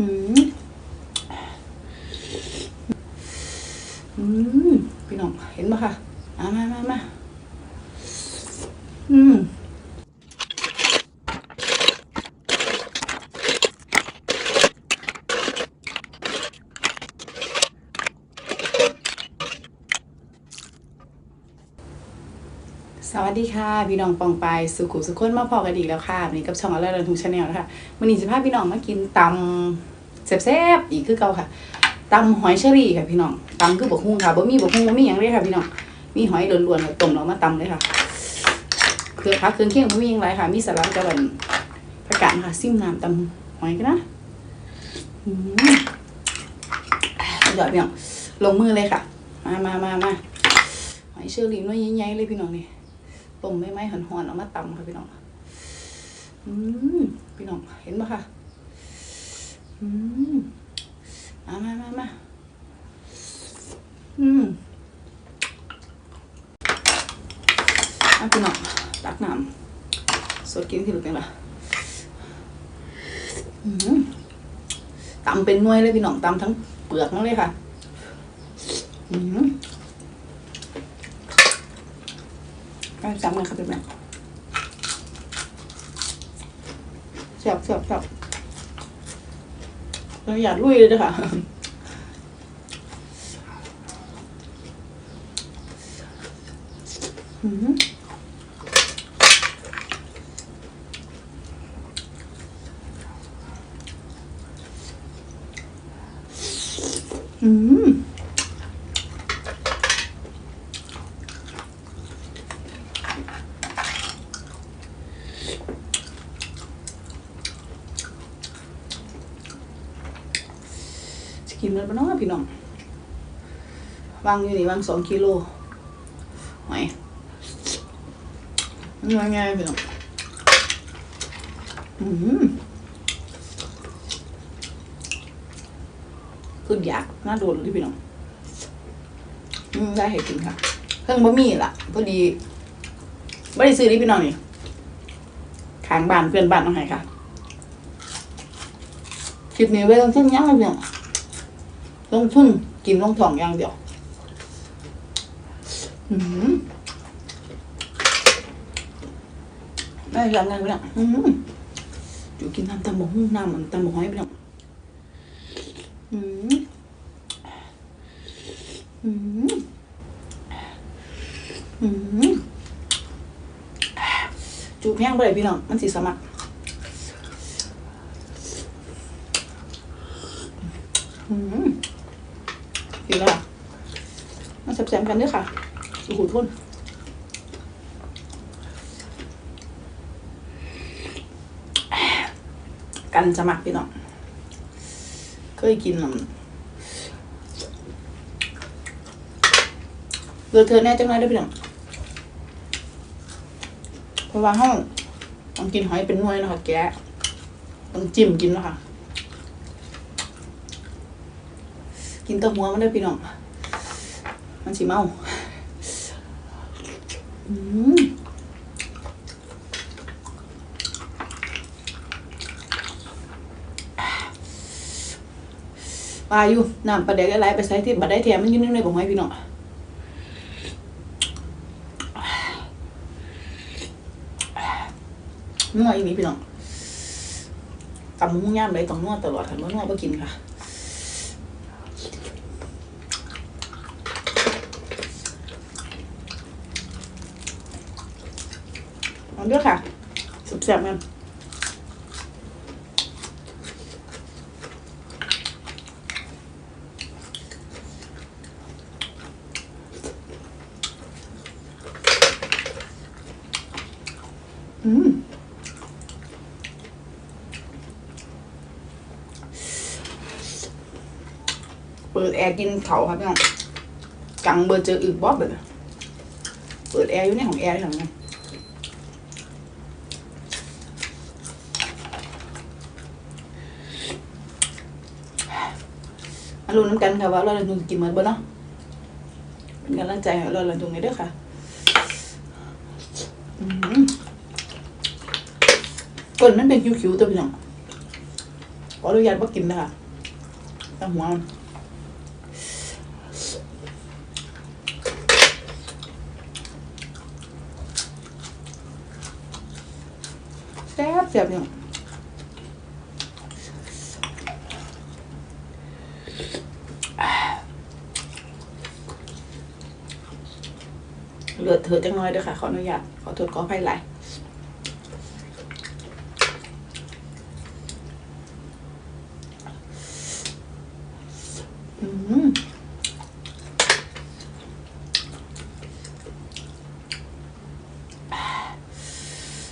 อืมอืมพี่น้องเห็นปะคะมามามามาอืมสวัสดีค่ะ พี่น้องปองไปสุขุสุขคนมาพอกันอีกแล้วค่ะวันนี้กับช่องอะไรรันทุงชาแนลนะคะวันนี้จะพาพี่น้องมากินตำ แซ่บๆอีกคือเก่าค่ะตำหอยเชอรี่ค่ะพี่น้องตำคือบกฮุ่งค่ะบ่มีบกฮุ่งบ่มีอย่างเลยค่ะพี่น้องมีหอยล้วนๆค่ะต้มแล้วมาตำเลยค่ะเครื่องพักเครื่องเคียงบ่มีอย่างไรค่ะ มีสลัดกระบันผักกาดค่ะซิมน้ำตำหอยกันนะอืมอร่อยพี่น้องลงมือเลยค่ะ มามามามาหอยเชอรี่น้อยใหญ่ๆเลยพี่น้องนี่ต้มไม่ไหม้หอนๆเอามาตำค่ะพี่น้องอืมพี่น้องเห็นปะคะ อืมมามามามาอืมเอาพี่น้องตักน้ำสดกินที่หรือเป็นล่ะอืมตำเป็นหน่วยเลยพี่น้องตำทั้งเปลือกนั่นเลยค่ะอืมไปจำกันครับเป็นแบบแซ่บแซ่บแซ่บ เราอยากลุยเลยนะคะอืม กินมันปะเนาะพี่น้องวางอยู่นี่วางสองกิโลหอยง่ายง่ายพี่น้องอืมคืออยากน่าโดนเลยพี่น้องอืมได้ให้กินค่ะเพิ่องบะหมี่ล่ะพอดีไม่ได้ซื้อนี่พี่น้องนี่ข้างบ้านเพื่อนบ้านน้องไห้ค่ะคลิปนี้ไว้ลงทุนยังไงเนี่ย ลงทุนกินลงท้องอย่างเดียวอืมได้ยังไงไปเนี่ยอืมอยู่กินน้ำตำบกหุ่งน้ำมันตำบกหอยไปเนี่ยอืมอืมอืมจูบแห้งไปเลยพี่น้องมันสีสมัครอื มดีแล้วมาแซมๆกันด้วยค่ะสุขุทุนกันจะหมักพี่น้องเคยกินหรอเดือเธอแน่จังเลยด้วยพี่น้องเพราะว่าห้องต้องกินหอยเป็นหน่วยนะคะแกะต้องจิ้มกินแล้วค่ะ กินแตัวหัวมันได้พี่น้อง มันสิเมาอืมปลาอยู่น้ำปลาแดกอะไรไปใส่ที่บัดได้แถมมันยืนในบ่หอยพี่น้องนัวอีนี้พี่น้องตำมุ้งย่ามเลยต้องนัวตลอดค่ะนัวนัวบ่กินค่ะ เอาเลือกค่ะสุดแซ่บกันอืมเปิดแอร์กินเขาครับพี่น้องกังเบอร์เจออึบ๊อบเลยเปิดแอร์อยู่ในของแอร์ได้หรือไงมาลุ้น้ำกันค่ะว่าเราจะนุ่งกินเหมือนบ่เนาะเป็นกำลังใจให้เราละนุ่งเลยเด้อค่ะก้นมันเป็นคิ้วๆตัวพี่น้องขออนุญาตว่ากินนะคะตั้งหัวแซ่บแซ่บเนี่ย เหลือเธอจังน้อยเด้อค่ะ ขออนุญาตขอโทษขออภัยหลาย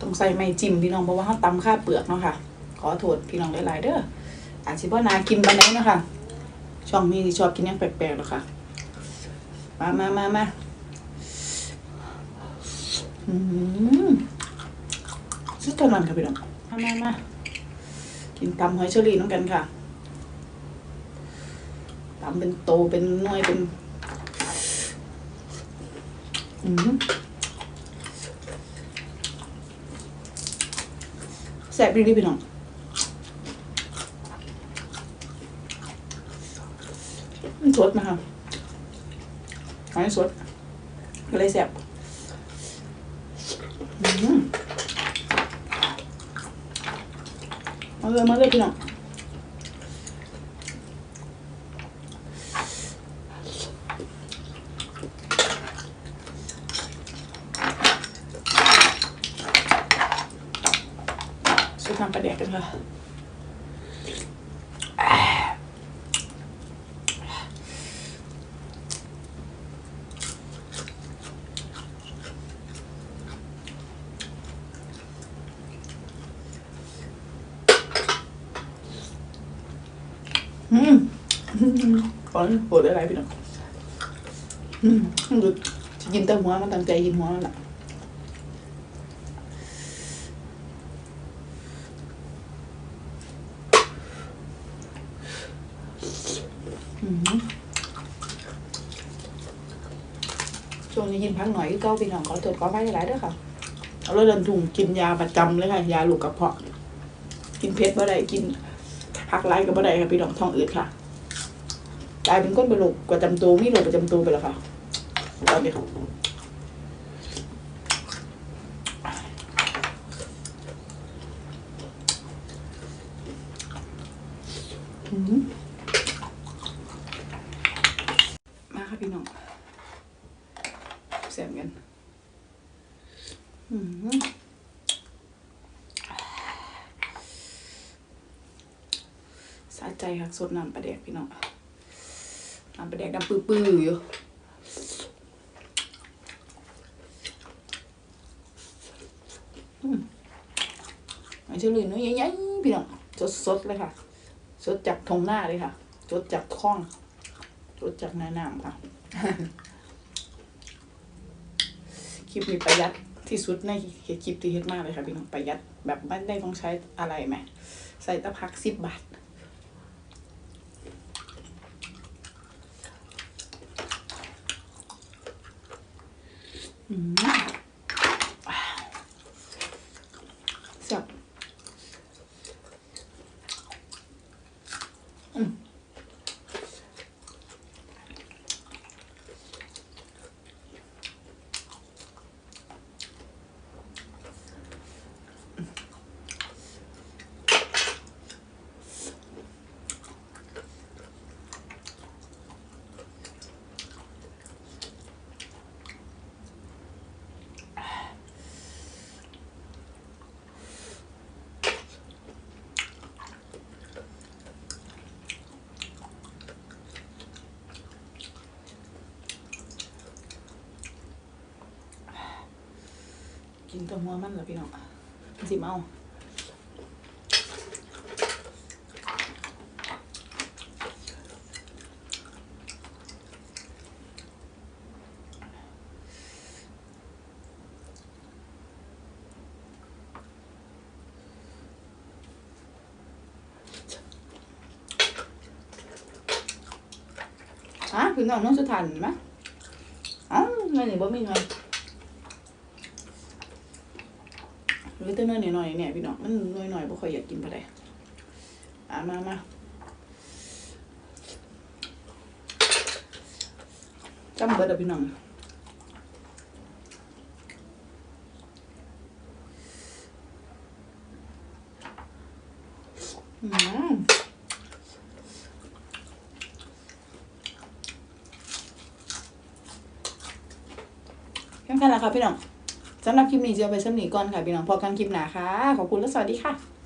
ต้องใส่ไม่จิ้มพี่น้องเพราะว่าเขาตำข้าวเปลือกเนาะค่ะ ขอโทษพี่น้องหลายๆเด้ออาจสิบ่นากินปานไหนนาะคะ ช่องนี้นี่ชอบกินยังแปลกๆหรอคะมามามามาอืมสุดเท่านั้นค่ะพี่น้องมามามากินตำหอยเชอรี่น้ำกันค่ะตำเป็นโตเป็นหน้อยเป็น อืมแซ่บดีดีพี่น้อง มันสดนะคะอันนี้สดก็เลยแซ่บมาเลยมาเลยพี่น้องสุดน้ำปลาแดกกันค่ะ อืมก่อปวดอะไรพี่น้องอืมจะกินแต่หัวมันตั้งใจกินหัวมันแหละอืมช่วงนี้กินพักหน่อยก็เก้าปีน้องขอตรวจขอไฟหลายเด้วยค่ะเอาเลยเดินถุงกินยาประจำเลยค่ะ ยาลูกกระเพาะ กินเพชรบ่ได้กิน พักไร้ก็บ่ได้ค่ะพี่น้องท้องอืดค่ะกลายเป็นก้นเป็นโรคประจำตัวมีโรคประจำตัวไปแล้วค่ะตอนนี้มาค่ะพี่น้องเสียงกัน อืม สะใจค่ะสดน้ำปลาแดกพี่น้องน้ำปลาแดกดำปื้อๆอยู่อันเฉลี่ยน้อยใหญ่พี่น้องสดๆเลยค่ะ สดจากทงหน้าเลยค่ะ สดจากคลองรถจากน้าน้ำค่ะ คลิปนี้ประหยัดที่สุดในคลิปที่เฮ็ดมากเลยค่ะพี่น้องประหยัดแบบไม่ได้ต้องใช้อะไรไหม ใส่ตะพักสิบบาท อืมแซ่บอืม กินตัวหัวมันเหรอพี่น้องมันสิเมาฮะพี่น้องน้องสุทันไหมอ๋อไม่หนีบ่มีเงิน หรือแต่น้อยหน่อยๆเนี่ยพี่น้องมันน้อยหน่อยบ่ค่อยอยากกินปานใดอะมามาจำเบิดเด้อพี่น้องอืมแค่นั้นแหละค่ะพี่น้อง สำหรับคลิปนี้จะเอาไปสำนีก่อนค่ะพี่น้องพอกันคลิปหนาค่ะ ขอบคุณและสวัสดีค่ะ